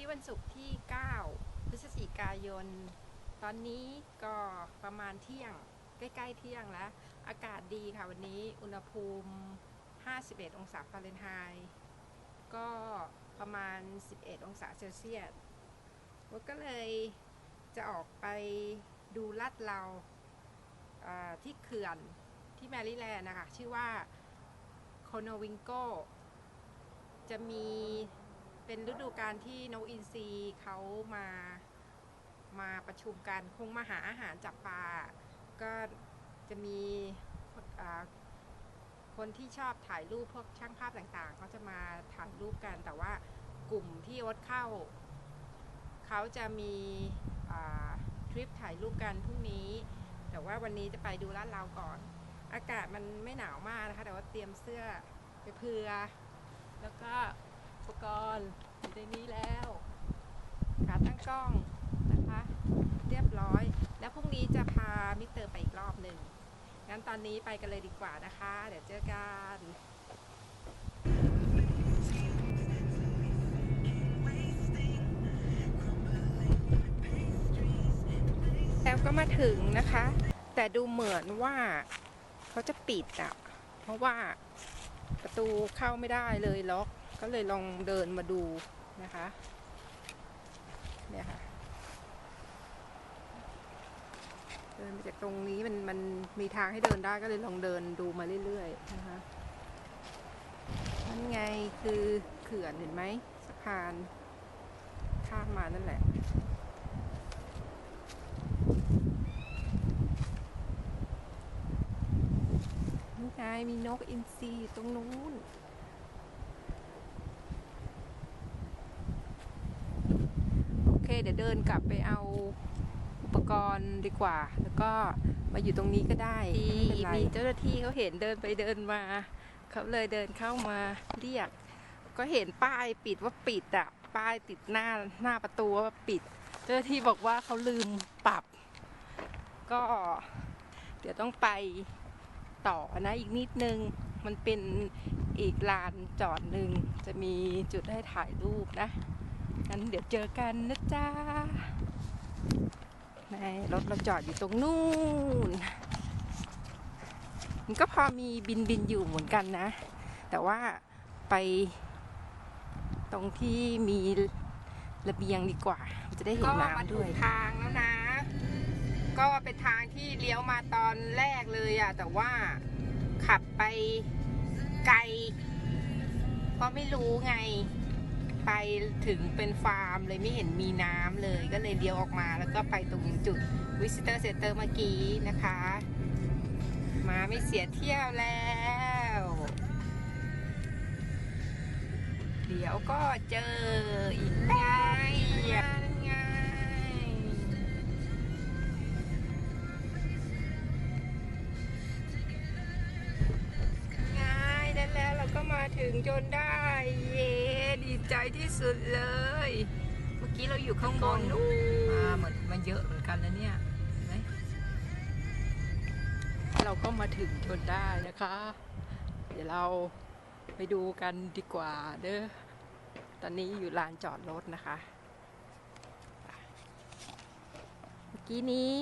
นี้วันศุกร์ที่ 9 พฤศจิกายน ตอนนี้ก็ประมาณเที่ยง ใกล้ๆเที่ยงแล้ว อากาศดีค่ะวันนี้อุณหภูมิ 51 องศาฟาเรนไฮต์ก็ประมาณ 11 องศาเซลเซียสว่าก็เลยจะออกไปดูลาดเราที่เขื่อนที่แมริแลนด์นะคะ ชื่อว่าโคโนวิงโกจะมี เป็นฤดูการที่นกอินทรีเขามามาประชุมกันคงมาหาอาหารจับปลาก็จะมีคนที่ชอบถ่ายรูปพวกช่างภาพต่างๆเขาจะมาถ่ายรูปกัน แต่ว่ากลุ่มที่โอ๊ตเข้า เขาจะมีทริปถ่ายรูปกันพรุ่งนี้ แต่ว่าวันนี้จะไปดูลาดเราก่อน อากาศมันไม่หนาวมากนะคะ แต่ว่าเตรียมเสื้อไปเผื่อ แล้วก็ ปกรณ์อยู่ในนี้แล้วขาตั้งกล้องนะคะ เรียบร้อย แล้วพรุ่งนี้จะพามิสเตอร์ไปอีกรอบหนึ่งงั้นตอนนี้ไปกันเลยดีกว่านะคะ เดี๋ยวเจอกันแล้วก็มาถึงนะคะ แต่ดูเหมือนว่าเขาจะปิดอะเพราะว่าประตูเข้าไม่ได้เลยล็อก ก็เลยลองเดินมาดูนะคะเนี่ยค่ะเดินมาจากตรงนี้มันมันมีทางให้เดินได้ก็เลยลองเดินดูมาเรื่อยๆนะคะนั่นไงคือเขื่อนเห็นไหมสะพานข้ามมานั่นแหละนี่ไงมีนกอินทรีอยู่ตรงนู้น โอ เคเดี๋ยวเดินกลับไปเอาอุปกรณ์ดีกว่า แล้วก็มาอยู่ตรงนี้ก็ได้ไม่เป็นไรมีเจ้าหน้าที่เขาเห็นเดินไปเดินมาเขาเลยเดินเข้ามาเรียก ก็เห็นป้ายปิดว่าปิดอะป้ายติดหน้าหน้าประตูว่าปิด เจ้าหน้าที่บอกว่าเขาลืมปรับ ก็ เดี๋ยวต้องไปต่อนะอีกนิดนึงมันเป็นอีกลานจอดหนึ่งจะมีจุดให้ถ่ายรูปนะ งั้นเดี๋ยวเจอกันนะจ๊ะแม่รถเราจอดอยู่ตรงนู่น มันก็พอมีบินบินอยู่เหมือนกันนะ แต่ว่าไปตรงที่มีระเบียงดีกว่า จะได้เห็นน้ำด้วยทางแล้วนะ ก็เป็นทางที่เลี้ยวมาตอนแรกเลยอะแต่ว่าขับไปไกล เพราะไม่รู้ไง ไปถึงเป็นฟาร์มเลยไม่เห็นมีน้ำเลยก็เลยเลี้ยวออกมาแล้วก็ไปตรงจุด Visitor Center เมื่อกี้นะคะ มาไม่เสียเที่ยวแล้ว เดี๋ยวก็เจออีกไงไงง่ายได้แล้วเราก็มาถึงจนได้ เย้ ใจที่สุดเลย เมื่อกี้เราอยู่ข้างบนนู่นมาเหมือนมันเยอะเหมือนกันนะเนี่ยเห็นไหมเราก็มาถึงจนได้นะคะ เดี๋ยวเราไปดูกันดีกว่าเด้อตอนนี้อยู่ลานจอดรถนะคะ เมื่อกี้นี้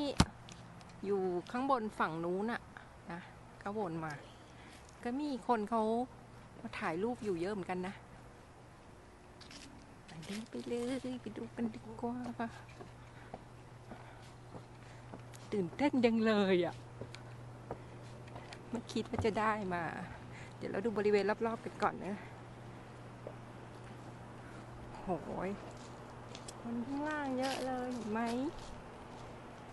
อยู่ข้างบนฝั่งนู้นอะนะก็วนมา ก็มีคนเขามาถ่ายรูปอยู่เยอะเหมือนกันนะไป เลยไปเลยไปดูกันดีกว่า ตื่นเต้นยังเลยอะ่ะไม่คิดว่าจะได้มา เดี๋ยวเราดูบริเวณรอบๆกันก่อนนะโหยคนข้างล่างเยอะเลยเห็นไหม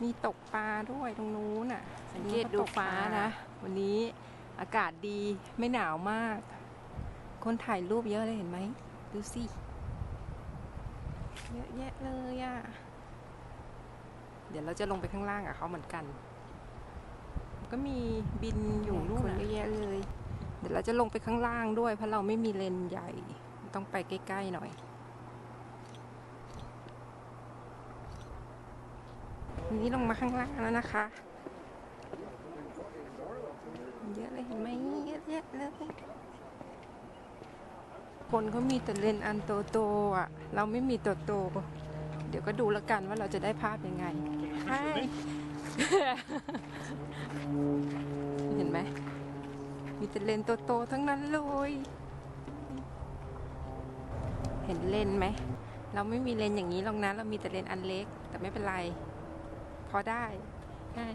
มีตกปลาด้วยตรงนู้นอะ สังเกตดูฟ้านะ วันนี้อากาศดีไม่หนาวมาก คนถ่ายรูปเยอะเลยเห็นไหม ดูสิ เยอะแยะเลยอะ เดี๋ยวเราจะลงไปข้างล่างกับเขาเหมือนกัน ก็มีบินอยู่นู่นเยอะแยะเลย เดี๋ยวเราจะลงไปข้างล่างด้วย เพราะเราไม่มีเลนส์ใหญ่ ต้องไปใกล้ๆหน่อยวันนี้ลงมาข้างล่างแล้วนะคะ เยอะเลยเห็นไหมเยอะแยะเลย คนเขามีแต่เลนอันโตโตอะ เราไม่มีโตโต เดี๋ยวก็ดูแล้วกันว่าเราจะได้ภาพยังไงใช่เห็นไหม มีแต่เลนส์โตทั้งนั้นเลย เห็นเลนไหม เราไม่มีเลนอย่างนี้หรอกนะ เรามีแต่เลนอันเล็ก แต่ไม่เป็นไร พอได้ใช่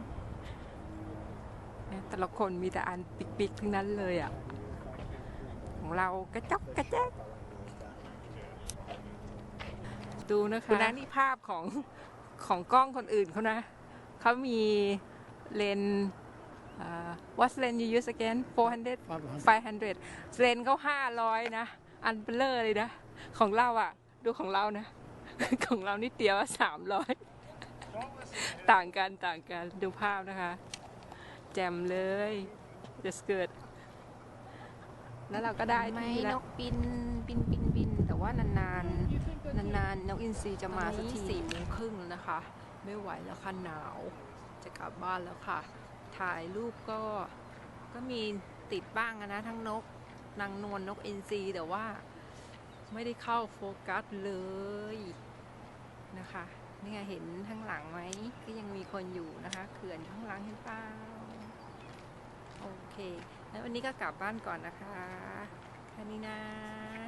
แต่ละคนมีแต่อันปิกๆทั้งนั้นเลยอะ ของเรากระจอกกระแจกดูนะคะนะนี่ภาพของของกล้องคนอื่นเขานะ เขามีเลนส์อ่า what's lens you use again 400 500เลนส์เขา500 นะ อันเบลอเลยนะ ของเราอะ ดูของเรานะ ของเรานี่เตียวสามร้อยต่างกันต่างกันดูภาพนะคะ แจ่มเลยจะเกิด แล้วเราก็ได้ไม่ที่นแล้วกบินบินบินบิน แต่ว่านานๆนานๆนกอินทรีจะมาสักทีสี่โมงครึ่งแล้วนะคะ ไม่ไหวแล้วค่ะหนาว จะกลับบ้านแล้วค่ะ ถ่ายรูปก็ก็มีติดบ้างอะนะ ทั้งนกนางนวลนกอินทรีแต่ว่าไม่ได้เข้าโฟกัสเลยนะคะนี่ไงเห็นข้างหลังไหมก็ยังมีคนอยู่นะคะ เขื่อนอยู่ข้างหลังเห็นเปล่าโอเค แล้ววันนี้ก็กลับบ้านก่อนนะคะแค่นี้นะ